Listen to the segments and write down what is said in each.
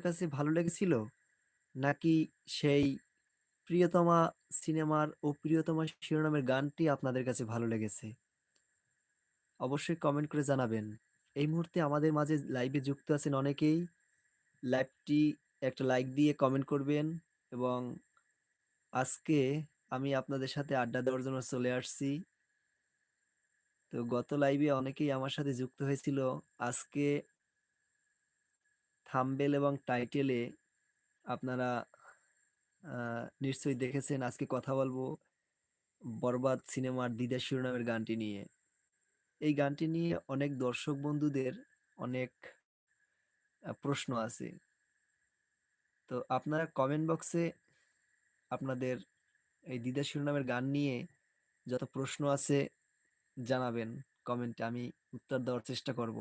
কাছে ভালো লেগেছিল? নাকি সেই প্রিয়তমা সিনেমার ও প্রিয়তমা শিরোনামের গানটি আপনাদের কাছে ভালো লেগেছে? অবশ্যই কমেন্ট করে জানাবেন। এই মুহূর্তে আমাদের মাঝে লাইভে যুক্ত আছেন অনেকেই। লাইভটি একটা লাইক দিয়ে কমেন্ট করবেন এবং আজকে আমি আপনাদের সাথে আড্ডা দেওয়ার জন্য চলে আসছি। তো গত লাইভে অনেকেই আমার সাথে যুক্ত হয়েছিল। আজকে থাম্বনেল এবং টাইটেলে আপনারা নিশ্চয়ই দেখেছেন আজকে কথা বলব 'বরবাদ' সিনেমার 'দ্বিধা' শিরোনামের গানটি নিয়ে। এই গানটি নিয়ে অনেক দর্শক বন্ধুদের অনেক প্রশ্ন আছে। তো আপনারা কমেন্ট বক্সে আপনাদের এই 'দ্বিধা' শিরোনামের গান নিয়ে যত প্রশ্ন আছে জানাবেন কমেন্টে। আমি উত্তর দেওয়ার চেষ্টা করব।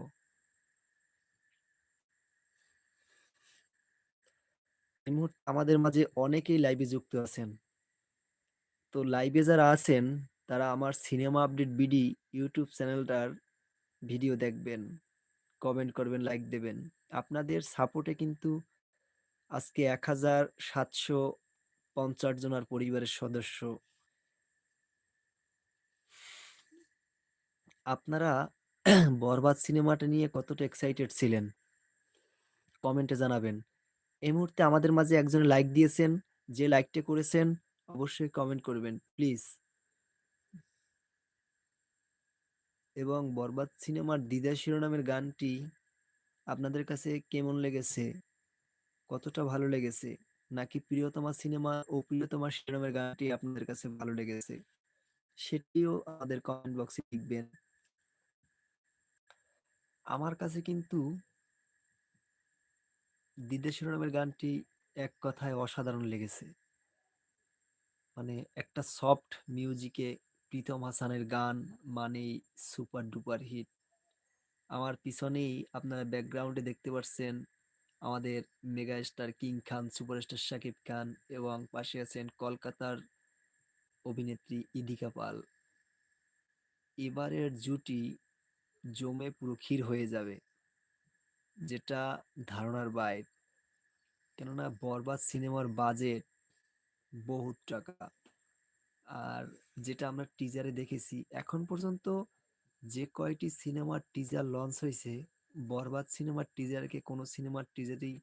এই মুহূর্তে আমাদের মাঝে অনেকেই লাইভে যুক্ত আছেন। তো লাইভে যারা আছেন তারা আমার সিনেমা আপডেট বিডি ইউটিউব চ্যানেলটার ভিডিও দেখবেন, কমেন্ট করবেন, লাইক দেবেন। আপনাদের সাপোর্টে কিন্তু আজকে ১৭৫০ জনার পরিবারের সদস্য। আপনারা 'বরবাদ' সিনেমাটা নিয়ে কতটা এক্সাইটেড ছিলেন? কমেন্টে জানাবেন। এই মুহূর্তে আমাদের মাঝে একজন লাইক দিয়েছেন। যে লাইকটা করেছেন, অবশ্যই কমেন্ট করবেন প্লিজ। এবং 'বরবাদ' সিনেমার 'দ্বিধা' শিরোনামের গানটি আপনাদের কাছে কেমন লেগেছে? কতটা ভালো লেগেছে? নাকি 'প্রিয়তমা' সিনেমা ও 'প্রিয়তমা' শিরোনামের গানটি আপনাদের কাছে ভালো লেগেছে? সেটিও আমাদের কমেন্ট বক্সে লিখবেন। আমার কাছে কিন্তু 'দ্বিধা' শিরোনামের গানটি এক কথায় অসাধারণ লেগেছে। মানে একটা সফট মিউজিকে প্রীতম হাসানের গান মানেই সুপার ডুপার হিট। আমার পিছনেই আপনারা ব্যাকগ্রাউন্ডে দেখতে পারছেন আমাদের mega star king Khan, superstar Shakib Khan এবং পাশে আছেন কলকাতার অভিনেত্রী ইদিকা পাল। এবারের জুটি জমে পুরো ক্ষীর হয়ে যাবে। যেটা ধারণার বাইর। কেননা 'বরবাদ' সিনেমার বাজেট বহুত টাকা। আর যেটা আমরা টিজারে দেখেছি, এখন পর্যন্ত যে কয়টি সিনেমার টিজার লঞ্চ হয়েছে, 'বরবাদ' সিনেমার টিজারকে কোনো সিনেমার টিজারই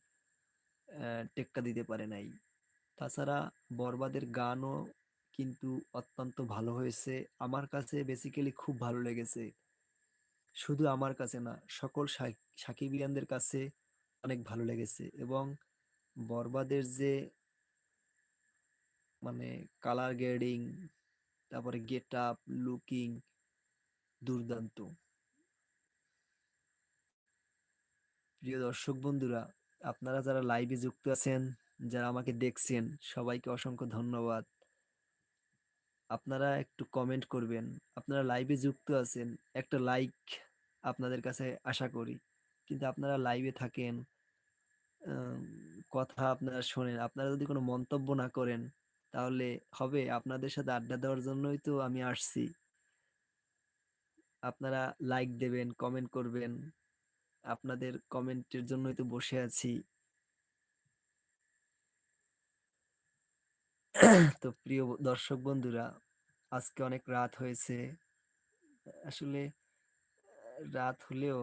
টেক্কা দিতে পারে নাই। তাছাড়া 'বরবাদের' গানও কিন্তু অত্যন্ত ভালো হয়েছে। আমার কাছে বেসিক্যালি খুব ভালো লেগেছে। শুধু আমার কাছে না, সকল সাক সাকিবিয়ানদের কাছে অনেক ভালো লেগেছে এবং 'বরবাদের' যে মানে কালার গ্রেডিং, তারপরে গেটআপ, লুকিং দুর্দান্ত। প্রিয় দর্শক বন্ধুরা, আপনারা যারা লাইভে যুক্ত আছেন, যারা আমাকে দেখছেন সবাইকে অসংখ্য ধন্যবাদ। আপনারা একটু কমেন্ট করবেন। আপনারা লাইভে যুক্ত আছেন, একটা লাইক আপনাদের কাছে আশা করি। কিন্তু আপনারা লাইভে থাকেন, কথা আপনারা শোনেন। আপনারা যদি কোনো মন্তব্য না করেন তাহলে হবে? আপনাদের সাথে আড্ডা দেওয়ার জন্যই তো আমি আসছি। আপনারা লাইক দেবেন, কমেন্ট করবেন। আপনাদের কমেন্টের জন্যই তো বসে আছি। তো প্রিয় দর্শক বন্ধুরা, আজকে অনেক রাত হয়েছে। আসলে রাত হলেও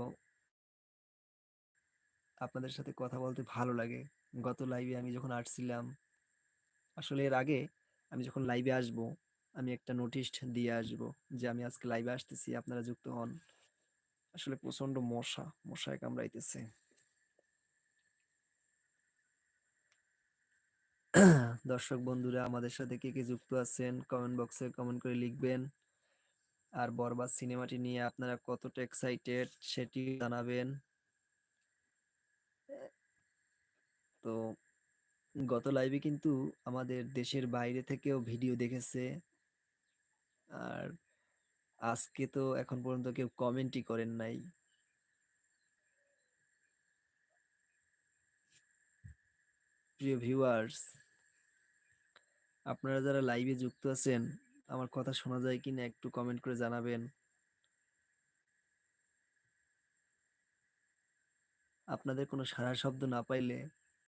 আপনাদের সাথে কথা বলতে ভালো লাগে। গত লাইভে আমি যখন আসছিলাম, আসলে এর আগে আমি যখন লাইভে আসব, আমি একটা নোটিশ দিয়ে আসব যে আমি আজকে লাইভে আসতেছি, আপনারা যুক্ত হন। আসলে প্রচণ্ড মশা, মশায় কামড়াইতেছে। দর্শক বন্ধুরা আমাদের সাথে কে, কে যুক্ত আছেন কমেন্ট বক্সে কমেন্ট করে লিখবেন। আর 'বরবাদ' সিনেমাটি নিয়ে আপনারা কতটা এক্সাইটেড সেটি জানাবেন। তো গত লাইভে কিন্তু আমাদের দেশের বাইরে থেকেও ভিডিও দেখেছে। আর আজকে তো এখন পর্যন্ত কেউ কমেন্টই করেন নাই। প্রিয় ভিউয়ার্স আপনারা যারা লাইভে যুক্ত আছেন, আমার কথা শোনা যায় কিনা একটু কমেন্ট করে জানাবেন। আপনাদের কোনো সারা শব্দ না পাইলে